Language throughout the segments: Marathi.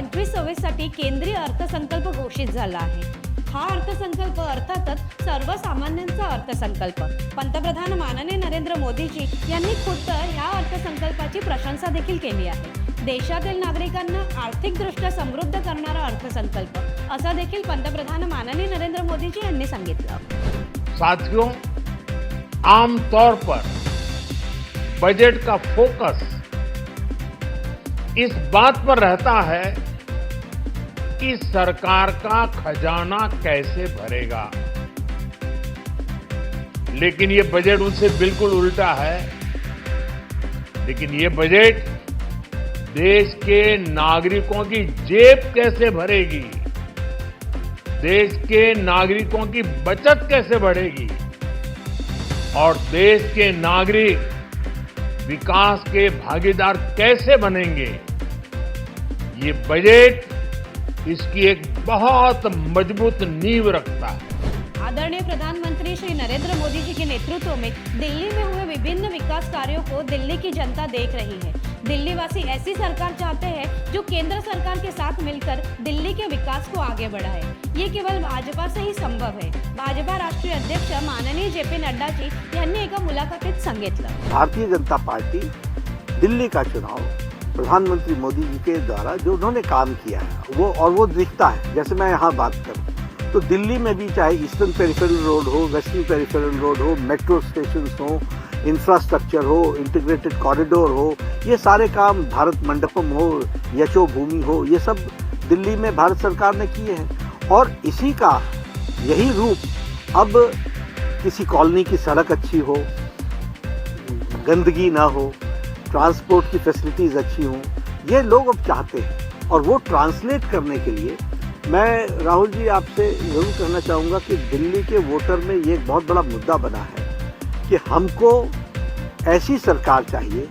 पंचवीस सव्वीस केंद्रीय अर्थसंकल्प घोषित झाला आहे. हा अर्थसंकल्प अर्थातच सर्वसामान्यांचा अर्थसंकल्प. पंतप्रधान माननीय नरेंद्र मोदीजी यांनी खुद्द ह्या अर्थसंकल्पाची प्रशंसा देखील केली आहे. देशातील नागरिकांना आर्थिकदृष्ट्या समृद्ध करणारा अर्थसंकल्प असं देखील पंतप्रधान माननीय नरेंद्र मोदीजी यांनी सांगितलं. साथियों आमतौर पर बजट का फोकस इस बात पर रहता है कि सरकार का खजाना कैसे भरेगा? लेकिन ये बजट उनसे बिल्कुल उल्टा है। लेकिन ये बजट देश के नागरिकों की जेब कैसे भरेगी? देश के नागरिकों की बचत कैसे बढ़ेगी? और देश के नागरिक विकास के भागीदार कैसे बनेंगे? ये बजट इसकी एक बहुत मज़बूत नींव रखता है। आदरणीय प्रधानमंत्री श्री नरेंद्र मोदी जी के नेतृत्व में दिल्ली में हुए विभिन्न विकास कार्यों को दिल्ली की जनता देख रही है। दिल्ली वासी ऐसी सरकार चाहते हैं जो केंद्र सरकार के साथ मिलकर दिल्ली के विकास को आगे बढ़ाए। ये केवल भाजपा से ही संभव है। भाजपा राष्ट्रीय अध्यक्ष माननीय जे पी नड्डा जी यांनी एका मुलाखतीत सांगितलं। भारतीय जनता पार्टी दिल्ली का चुनाव प्रधानमंत्री मोदी जी के द्वारा जो उन्होंने काम किया है, वो और वो दिखता है, जैसे मैं यहाँ बात करूँ। तो दिल्ली में भी चाहे ईस्टर्न पेरिफेरल रोड हो, वेस्टर्न पेरिफेरल रोड हो, मेट्रो स्टेशन हो, इंफ्रास्ट्रक्चर हो, इंटीग्रेटेड कॉरिडोर हो, ये सारे काम भारत मंडपम हो यशो भूमि हो, ये सब दिल्ली में भारत सरकार ने किए हैं। और इसी का यही रूप अब किसी कॉलोनी की सड़क अच्छी हो, गंदगी ना हो ट्रांसपोर्ट की फैसिलिटीज़ अच्छी हों, ये लोग अब चाहते हैं। और वो ट्रांसलेट करने के लिए मैं, राहुल जी, आपसे ज़रूर कहना चाहूँगा कि दिल्ली के वोटर में ये एक बहुत बड़ा मुद्दा बना है कि हमको ऐसी सरकार चाहिए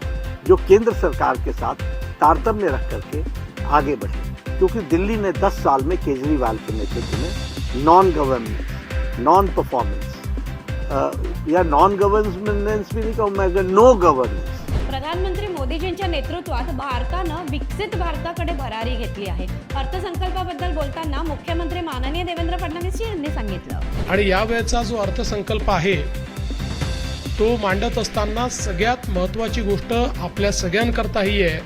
जो केंद्र सरकार के साथ तारतम्य रख करके आगे बढ़े। क्योंकि दिल्ली ने 10 साल में केजरीवाल के नेतृत्व में नॉन गवर्नेंस नॉन परफॉर्मेंस या नॉन गवर्नेंस भी नहीं कहूँ मैं नो गवर्नेंस प्रधानमंत्री मोदीजींच्या नेतृत्वात भारतानं विकसित भारताकडे भरारी घेतली आहे. अर्थसंकल्पाबद्दल बोलताना मुख्यमंत्री माननीय देवेंद्र फडणवीस यांनी सांगितलं. आणि यावेळेचा जो अर्थसंकल्प आहे तो मांडत असताना सगळ्यात महत्वाची गोष्ट आपल्या सगळ्यांकरता ही आहे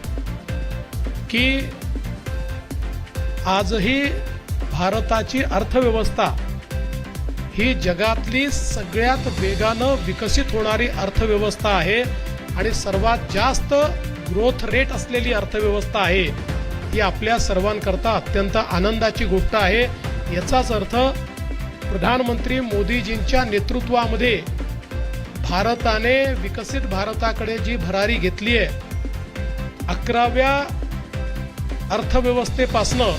की आजही भारताची अर्थव्यवस्था ही जगातली सगळ्यात वेगानं विकसित होणारी अर्थव्यवस्था आहे. आणि सर्वात जास्त ग्रोथ रेट असलेली अर्थव्यवस्था आहे ही आपल्या सर्वांकरता अत्यंत आनंदाची गोष्ट आहे. याचाच अर्थ प्रधानमंत्री मोदीजींच्या नेतृत्वामध्ये भारताने विकसित भारताकडे जी भरारी घेतली आहे अकराव्या अर्थव्यवस्थेपासनं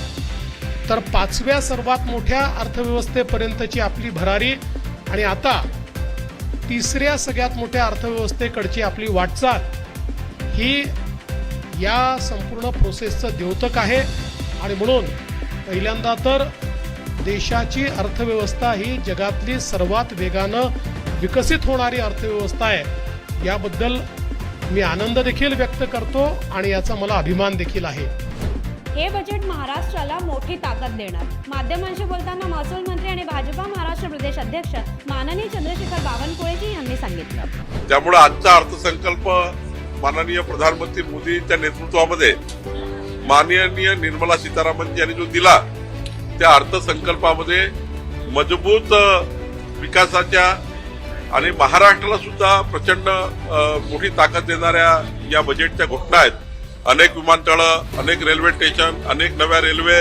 तर पाचव्या सर्वात मोठ्या अर्थव्यवस्थेपर्यंतची आपली भरारी. आणि आता तिसऱ्या सगळ्यात मोठ्या अर्थव्यवस्थेकडची आपली वाटचाल ही या संपूर्ण प्रोसेसचं द्योतक आहे. आणि म्हणून पहिल्यांदा तर देशाची अर्थव्यवस्था ही जगातली सर्वात वेगानं विकसित होणारी अर्थव्यवस्था आहे. याबद्दल मी आनंद देखील व्यक्त करतो आणि याचा मला अभिमान देखील आहे. हे बजेट महाराष्ट्राला मोठी ताकद देणार. माध्यमांशी बोलताना महसूल मंत्री आणि भाजपा महाराष्ट्र प्रदेश अध्यक्ष माननीय चंद्रशेखर बावनकुळेजी यांनी सांगितलं. त्यामुळे आजचा अर्थसंकल्प माननीय प्रधानमंत्री मोदींच्या नेतृत्वामध्ये माननीय निर्मला सीतारामन यांनी जो दिला त्या अर्थसंकल्पामध्ये मजबूत विकासाच्या आणि महाराष्ट्राला सुद्धा प्रचंड मोठी ताकद देणाऱ्या या बजेटच्या घोषणा आहेत. अनेक विमानतळं अनेक रेल्वे स्टेशन अनेक नव्या रेल्वे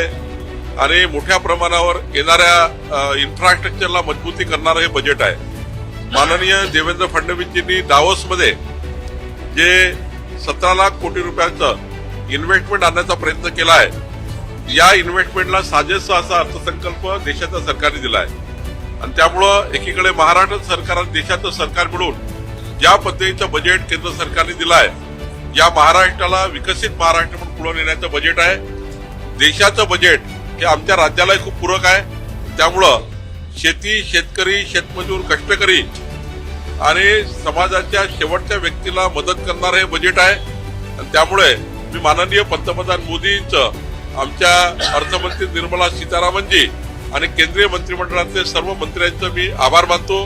आणि मोठ्या प्रमाणावर येणाऱ्या इन्फ्रास्ट्रक्चरला मजबूती करणारं हे बजेट आहे. माननीय देवेंद्र फडणवीसजींनी दावोसमध्ये जे सतरा लाख कोटी रुपयांचं इन्व्हेस्टमेंट आणण्याचा प्रयत्न केला आहे या इन्व्हेस्टमेंटला साजेसा असा अर्थसंकल्प देशाच्या सरकारने दिला आहे. आणि त्यामुळं एकीकडे महाराष्ट्र सरकार आणि देशाचं सरकार मिळून ज्या पद्धतीचं बजेट केंद्र सरकारने दिलं आहे या महाराष्ट्राला विकसित महाराष्ट्र म्हणून पुढे नेण्याचं बजेट आहे. देशाचं बजेट हे आमच्या राज्यालाही खूप पूरक आहे. त्यामुळं शेती शेतकरी शेतमजूर कष्टकरी आणि समाजाच्या शेवटच्या व्यक्तीला मदत करणारं हे बजेट आहे. आणि त्यामुळे मी माननीय पंतप्रधान मोदींचं आमच्या अर्थमंत्री निर्मला सीतारामनजी आणि केंद्रीय मंत्रिमंडळातले सर्व मंत्र्यांचं मी आभार मानतो.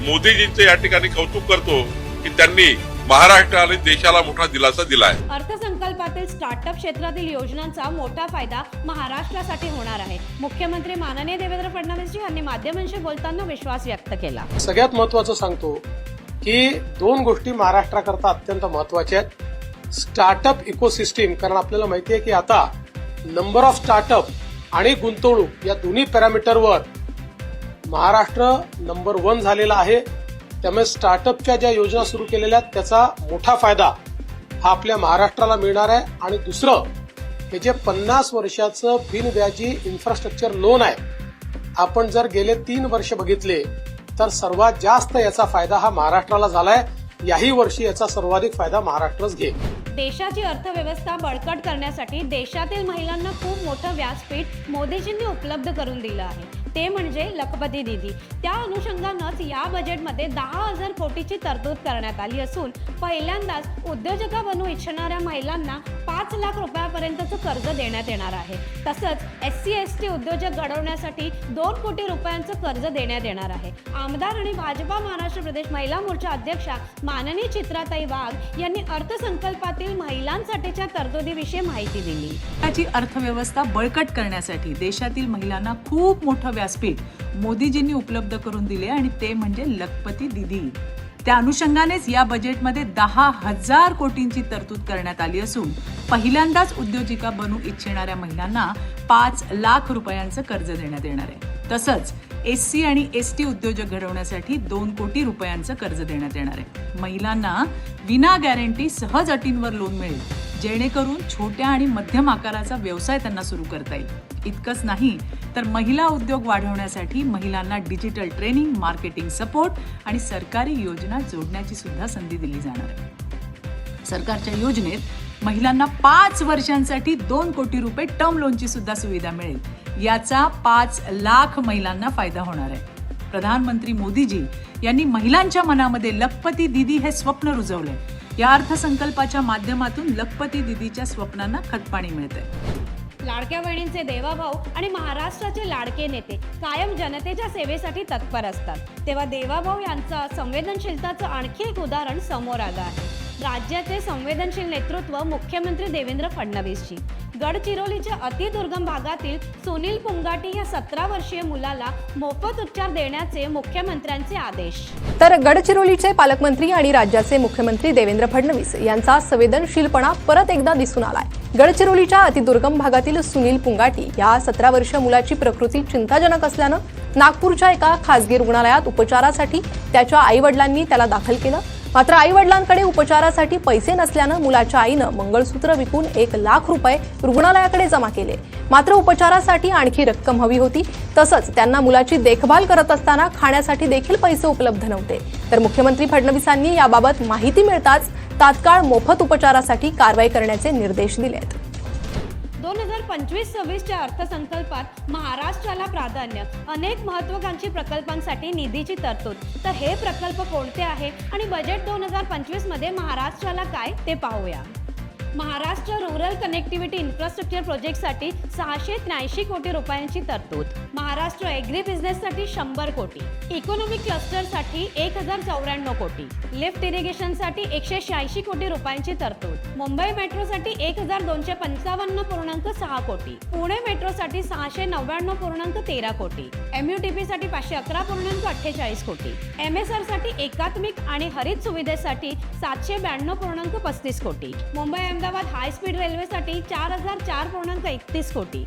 मोदीजींचं या ठिकाणी कौतुक करतो की त्यांनी महाराष्ट्र आणि देशाला मोठा दिलासा दिला आहे अर्थसंकल्पातील स्टार्टअप क्षेत्रातील योजनांचा मोठा फायदा महाराष्ट्रासाठी होणार आहे. मुख्यमंत्री माननीय देवेंद्र फडणवीसजी यांनी माध्यमांशी बोलताना विश्वास व्यक्त केला. सगळ्यात महत्वाचं सांगतो की दोन गोष्टी महाराष्ट्राकरता अत्यंत महत्त्वाच्या आहेत. स्टार्टअप इकोसिस्टीम कारण आपल्याला माहिती आहे की आता नंबर ऑफ स्टार्टअप आणि गुंतवणूक या दोन्ही पॅरामीटरवर महाराष्ट्र नंबर वन झालेला आहे. त्यामुळे स्टार्टअपच्या ज्या योजना सुरू केलेल्या आहेत त्याचा मोठा फायदा हा आपल्या महाराष्ट्राला मिळणार आहे. आणि दुसरं हे जे पन्नास वर्षाचं बिनव्याजी इन्फ्रास्ट्रक्चर लोन आहे आपण जर गेले तीन वर्ष बघितले तर सर्वात जास्त याचा फायदा हा महाराष्ट्राला झालाय. याही वर्षी याचा सर्वाधिक फायदा महाराष्ट्रच घे देशाची अर्थव्यवस्था बळकट करण्यासाठी देशातील महिलांना खूप मोठं व्यासपीठ मोदीजींनी उपलब्ध करून दिलं आहे. ते म्हणजे लखपती दीदी. त्या अनुषंगानंच या बजेटमध्ये दहा हजार कोटीची तरतूद करण्यात आली असून पहिल्यांदाच उद्योजका बनू इच्छिणाऱ्या महिलांना पाच लाख रुपयापर्यंतचं कर्ज देण्यात येणार आहे. तसंच एस सी एस टी उद्योजक घडवण्यासाठी दोन कोटी रुपयांचं कर्ज देण्यात येणार आहे. आमदार आणि भाजपा महाराष्ट्र प्रदेश महिला मोर्चा अध्यक्षा माननीय चित्राताई वाघ यांनी अर्थसंकल्पातील महिलांसाठीच्या तरतुदीविषयी माहिती दिली. त्याची अर्थव्यवस्था बळकट करण्यासाठी देशातील महिलांना खूप मोठं व्यासपीठ मोदीजींनी उपलब्ध करून दिले आणि ते म्हणजे लखपती दिदी. त्या अनुषंगानेच या बजेटमध्ये दहा हजार कोटींची तरतूद करण्यात आली असून पहिल्यांदाच उद्योजिका बनू इच्छिणाऱ्या महिलांना पाच लाख रुपयांचं कर्ज देण्यात येणार आहे. तसंच एस सी आणि एस टी उद्योजक घडवण्यासाठी दोन कोटी रुपयांचं कर्ज देण्यात येणार आहे. महिलांना विना गॅरंटी सहज अटींवर लोन मिळेल. जेणेकरून छोट्या आणि मध्यम आकाराचा व्यवसाय त्यांना सुरू करता येईल. इतकंच नाही तर महिला उद्योग वाढवण्यासाठी महिलांना डिजिटल ट्रेनिंग मार्केटिंग सपोर्ट आणि सरकारी योजना जोडण्याची सुद्धा संधी दिली जाणार आहे. सरकारच्या योजनेत महिलांना पाच वर्षांसाठी दोन कोटी रुपये टर्म लोनची सुद्धा सुविधा मिळेल. याचा पाच लाख महिलांना फायदा होणार आहे. प्रधानमंत्री मोदीजी यांनी महिलांच्या मनामध्ये लखपती दिदी हे स्वप्न रुजवलंय. या अर्थसंकल्पाच्या माध्यमातून लखपती दिदीच्या स्वप्नांना खतपाणी मिळते लाडक्या बहिणींचे देवाभाऊ आणि महाराष्ट्राचे लाडके नेते कायम जनतेच्या सेवेसाठी तत्पर असतात. तेव्हा देवाभाऊ यांचा संवेदनशीलताचं आणखी एक उदाहरण समोर आलं आहे. राज्याचे संवेदनशील नेतृत्व मुख्यमंत्री देवेंद्र फडणवीसजी. गडचिरोलीच्या अतिदुर्गम भागातील सुनील पुंगाटी या सतरा वर्षीय मुलाला मोफत उपचार देण्याचे मुख्यमंत्र्यांचे आदेश. तर गडचिरोलीचे पालकमंत्री आणि राज्याचे मुख्यमंत्री देवेंद्र फडणवीस यांचा संवेदनशीलपणा परत एकदा दिसून आलाय. गडचिरोलीच्या अतिदुर्गम भागातील सुनील पुंगाटी या सतरा वर्ष मुलाची प्रकृती चिंताजनक असल्यानं नागपूरच्या एका खासगी रुग्णालयात उपचारासाठी त्याच्या आई वडिलांनी त्याला दाखल केलं. मात्र आई वडिलांकडे उपचारासाठी पैसे नसल्यानं मुलाच्या आईनं मंगळसूत्र विकून एक लाख रुपये रुग्णालयाकडे जमा केले. मात्र उपचारासाठी आणखी रक्कम हवी होती. तसंच त्यांना मुलाची देखभाल करत असताना खाण्यासाठी देखील पैसे उपलब्ध नव्हते. तर मुख्यमंत्री फडणवीसांनी याबाबत माहिती मिळताच तात्काळ मोफत उपचारासाठी कारवाई करण्याचे निर्देश दिले आहेत पंचवीस सव्वीसच्या अर्थसंकल्पात महाराष्ट्राला प्राधान्य अनेक महत्वाकांक्षी प्रकल्पांसाठी निधीची तरतूद. तर हे प्रकल्प कोणते आहे आणि बजेट दोन हजार पंचवीसमध्ये महाराष्ट्राला काय ते पाहूया. महाराष्ट्र रुरल कनेक्टिव्हिटी इन्फ्रास्ट्रक्चर प्रोजेक्टसाठी सहाशे त्र्याऐंशी कोटी रुपयांची तरतूद. महाराष्ट्र एग्री बिझनेससाठी शंभर कोटी. इकॉनॉमिक क्लस्टरसाठी एक हजार चौऱ्याण्णव कोटी. लिफ्ट इरिगेशनसाठी एकशे शहाऐंशी कोटी रुपयांची तरतूद. मुंबई मेट्रोसाठी एक हजार दोनशे पंचावन्न पूर्णांक सहा कोटी. पुणे मेट्रोसाठी सहाशे नव्याण्णव पूर्णांक तेरा कोटी. एमयूटीपी साठी पाचशे अकरा पूर्णांक अठ्ठेचाळीस कोटी. एम एस आरसाठी एकात्मिक आणि हरित सुविधेसाठी सातशे ब्याण्णव पूर्णांक पस्तीस कोटी. मुंबई अहमदाबाद हाय स्पीड रेल्वेसाठी चार हजार चार पूर्णांक एकतीस कोटी.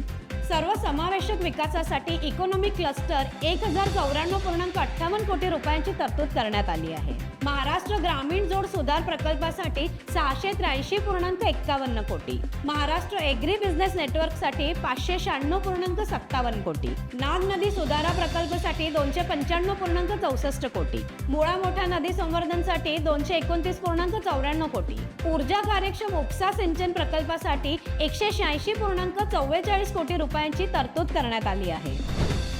सर्व समावेशक विकासासाठी इकॉनॉमिक क्लस्टर एक हजार चौऱ्याण्णव पूर्णांक अठ्ठावन्न कोटी रुपयांची तरतूद करण्यात आली आहे. महाराष्ट्र ग्रामीण जोड सुधार प्रकल्पासाठी सहाशे त्र्याऐंशी पूर्णांक एक्कावन्न कोटी. महाराष्ट्र एग्री बिझनेस नेटवर्कसाठी पाचशे शहाण्णव पूर्णांक सत्तावन्न कोटी. नाग नदी सुधारा प्रकल्पासाठी दोनशे पंच्याण्णव पूर्णांक चौसष्ट कोटी. मुळा मोठा नदी संवर्धनसाठी दोनशे एकोणतीस पूर्णांक चौऱ्याण्णव कोटी. ऊर्जा कार्यक्षम उपसा सिंचन प्रकल्पासाठी एकशे शहाऐंशी पूर्णांक चव्वेचाळीस कोटी रुपये रुपयांची तरतूद करण्यात आली आहे.